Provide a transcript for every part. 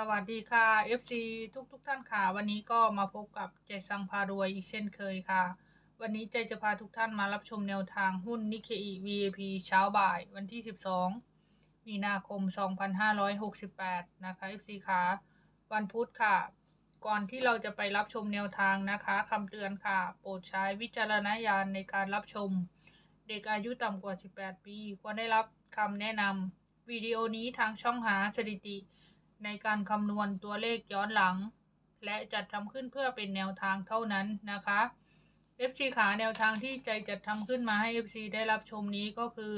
สวัสดีค่ะ FC ทุกทุกๆท่านค่ะ วันนี้ก็มาพบกับเจสังพารวยอีกเช่นเคยค่ะ วันนี้เจจะพาทุกท่านมารับชมแนวทางหุ้นนิเคอี VIP เช้าบ่ายวันที่ 12 มีนาคม 2568 นะคะ FC ค่ะ วันพุธค่ะ ก่อนที่เราจะไปรับชมแนวทางนะคะคำเตือนค่ะ โปรดใช้วิจารณญาณในการรับชม เด็กอายุต่ำกว่า 18 ปี ควรได้รับคำแนะนำวิดีโอนี้ทางช่องหาสถิติ ในการคำนวณตัวเลขย้อนหลัง และจัดทำขึ้นเพื่อเป็นแนวทางเท่านั้นนะคะ FC ขาแนวทางที่ใจจัดทำขึ้นมาให้ FC ได้รับชมนี้ก็คือ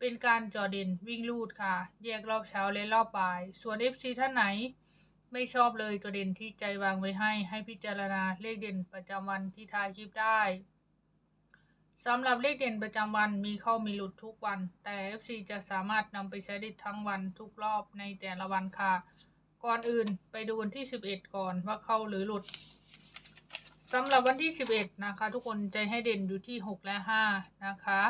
เป็นการจอเด่นวิ่งลูดค่ะ แยกรอบเช้าและรอบบ่าย ส่วน FC ท่านไหน ไม่ชอบเลยตัวเด่นที่ใจวางไว้ให้ ให้พิจารณาเลขเด่นประจำวันที่ท้ายคลิปได้ สำหรับเลขเด่นประจำวันมีเข้ามีหลุดทุกวัน แต่ FC จะสามารถนำไปใช้ได้ทั้งวันทุกรอบในแต่ละวันค่ะ ก่อนอื่นไปดูวันที่ 11 ก่อนว่าเข้าหรือหลุดสำหรับวันที่ 11 นะคะ ทุกคนใจให้เด่นอยู่ที่ 6 และ 5 นะคะ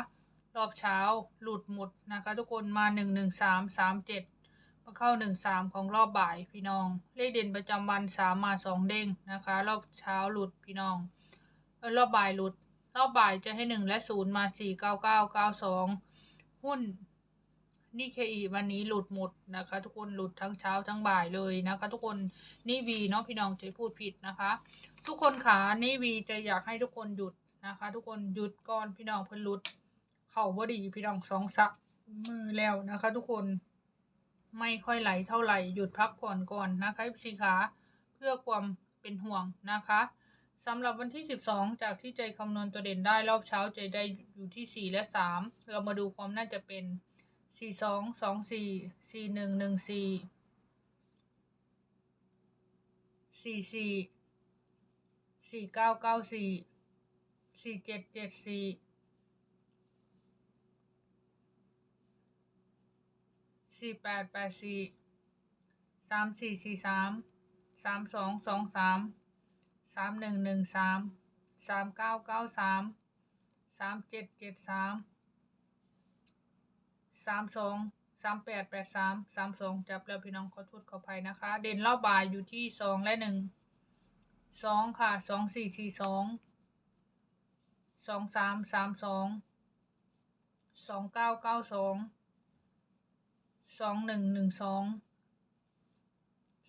รอบเช้าหลุดหมดนะคะ ทุกคนมา 1 1 3 3 7 มาเข้า 1 3 ของรอบบ่ายพี่น้อง เลขเด่นประจำวัน 3 มา 2 เด้งนะคะ รอบเช้าหลุดพี่น้องรอบบ่ายหลุด รอบบ่ายจะให้1และ0มา4 9 9 9 2หุ้นนี่เคอีวันนี้หลุดหมดนะคะ ทุกคนหลุดทั้งเช้าทั้งบ่ายเลยนะคะ ทุกคนนี่วีเนาะพี่น้องจะพูดผิดนะคะ ทุกคนขานี่วีจะอยากให้ทุกคนหยุดนะคะ ทุกคนหยุดก่อนพี่น้องเพิ่นหลุด เข่าบ่ดีพี่น้องสองสักมือแล้วนะคะ ทุกคนไม่ค่อยไหลเท่าไหร่หยุดพักผ่อนก่อนนะคะพี่ขาเพื่อความเป็นห่วงนะคะ สำหรับวันที่ 12 จากที่ใจคำนวณตัวเด่นได้รอบเช้าใจได้อยู่ที่ 4 และ 3 เรามาดูความน่าจะเป็นสี่สองสองสี่สี่หนึ่งหนึ่งสี่สี่สี่สี่เก้าเก้าสี่สี่เจ็ดเจ็ด สามสี่สี่สามสามสองสองสามสามหนึ่งหนึ่งสามสามเก้าเก้าสามสามเจ็ดเจ็ดสามสามสองสามแปดแปดสามสามสองจับแล้วพี่น้องขอโทษขออภัยนะคะ เด่นรอบบ่ายอยู่ที่สองและหนึ่งสองค่ะสองสี่สี่สองสองสามสามสองสองเก้าเก้าสองสองหนึ่งหนึ่งสอง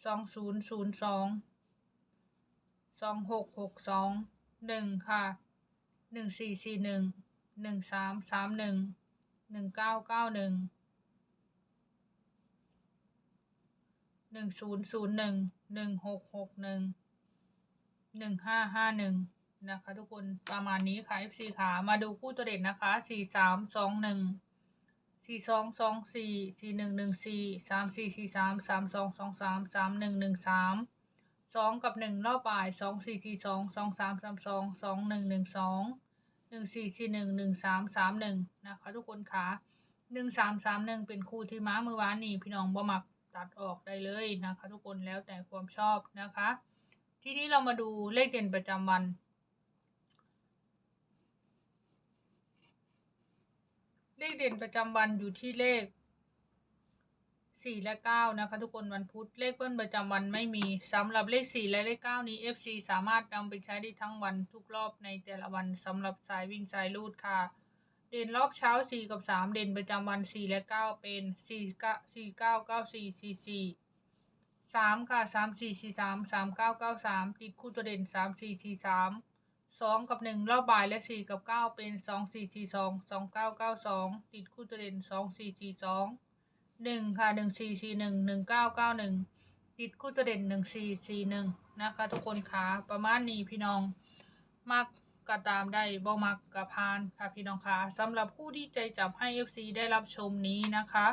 สองศูนย์ศูนย์สอง สองหกหกสองหนึ่งค่ะหนึ่งสี่สี่หนึ่งหนึ่งสามสามหนึ่งหนึ่งเก้าเก้าหนึ่งหนึ่งศูนย์ศูนย์หนึ่งหนึ่งหกหกหนึ่งหนึ่งห้าห้าหนึ่งนะคะทุกคนประมาณนี้ค่ะ FC ขามาดูคู่ตัวเด่นนะคะสี่สามสองหนึ่งสี่สองสองสี่สี่หนึ่งหนึ่งสี่สามสี่สี่สามสามสองสองสามสามหนึ่งหนึ่งสาม สองกับหนึ่งรอบบ่ายสองสี่สี่สองสองสามสามสองสองหนึ่งหนึ่งสองหนึ่งสี่สี่หนึ่งหนึ่งสามสามหนึ่งนะคะทุกคนคะหนึ่งสามสามหนึ่งเป็นคู่ที่ม้ามือวานนี่พี่น้องบ่มักตัดออกได้เลยนะคะ ทุกคนแล้วแต่ความชอบนะคะ ทีนี้เรามาดูเลขเด่นประจำวันเลขเด่นประจำวันอยู่ที่เลข สี่และเก้านะคะ ทุกคนวันพุธเลขเบิ้ลประจำวันไม่มีสำหรับเลขสี่และเลขเก้านี้ FC สามารถนำไปใช้ได้ทั้งวันทุกรอบในแต่ละวันสำหรับสายวิ่งสายลูดค่ะ เด่นรอบเช้าสี่กับสามเด่นประจำวันสี่และเก้าเป็นสี่เก้าสี่เก้าเก้าสี่สี่สี่สามค่ะสามสี่สี่สามสามเก้าเก้าสามติดคู่ตัวเด่นสามสี่สี่สามสองกับหนึ่งรอบบ่ายและสี่กับเก้าเป็นสองสี่สี่สองสองเก้าเก้าสองติดคู่ตัวเด่นสองสี่สี่สอง หนึ่งค่ะหนึ่งสี่สี่หนึ่งหนึ่งเก้าเก้าหนึ่งติดคู่ตัวเด่นหนึ่งสี่สี่หนึ่งนะคะ ทุกคนค่ะประมาณนี้พี่น้องมักก็ตามได้บ่มักก็พานค่ะพี่น้องค่ะสำหรับผู้ที่ใจจับให้ FC ได้รับชมนี้นะคะ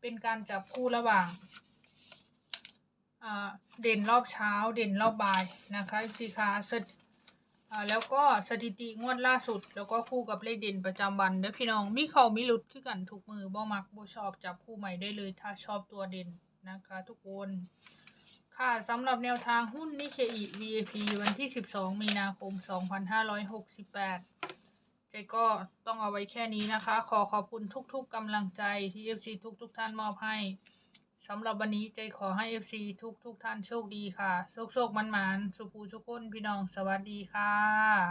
เป็นการจับคู่ระหว่างเด่นรอบเช้าเด่นรอบบ่ายนะคะ FC ค่ะสถ อ่าแล้วก็สถิติงวดล่าสุด แล้วก็คู่กับเลขเด่นประจำวันเด้อพี่น้องมีเขามีหลุดคือกันทุกมือบ่มักบ่ชอบจับคู่ใหม่ได้เลย ถ้าชอบตัวเด่นนะคะ ทุกคน ค่ะสำหรับแนวทางหุ้นนิเคอี VIP วันที่ 12 มีนาคม 2568ใจก็ต้องเอาไว้แค่นี้นะคะ ขอขอบคุณทุกๆกำลังใจที่ FC ทุกๆท่านมอบให้ สำหรับวันนี้ใจขอให้ FC ทุกทุกท่านโชคดีค่ะ โชคโชคมันมันสุภูสุกคนพี่น้องสวัสดีค่ะ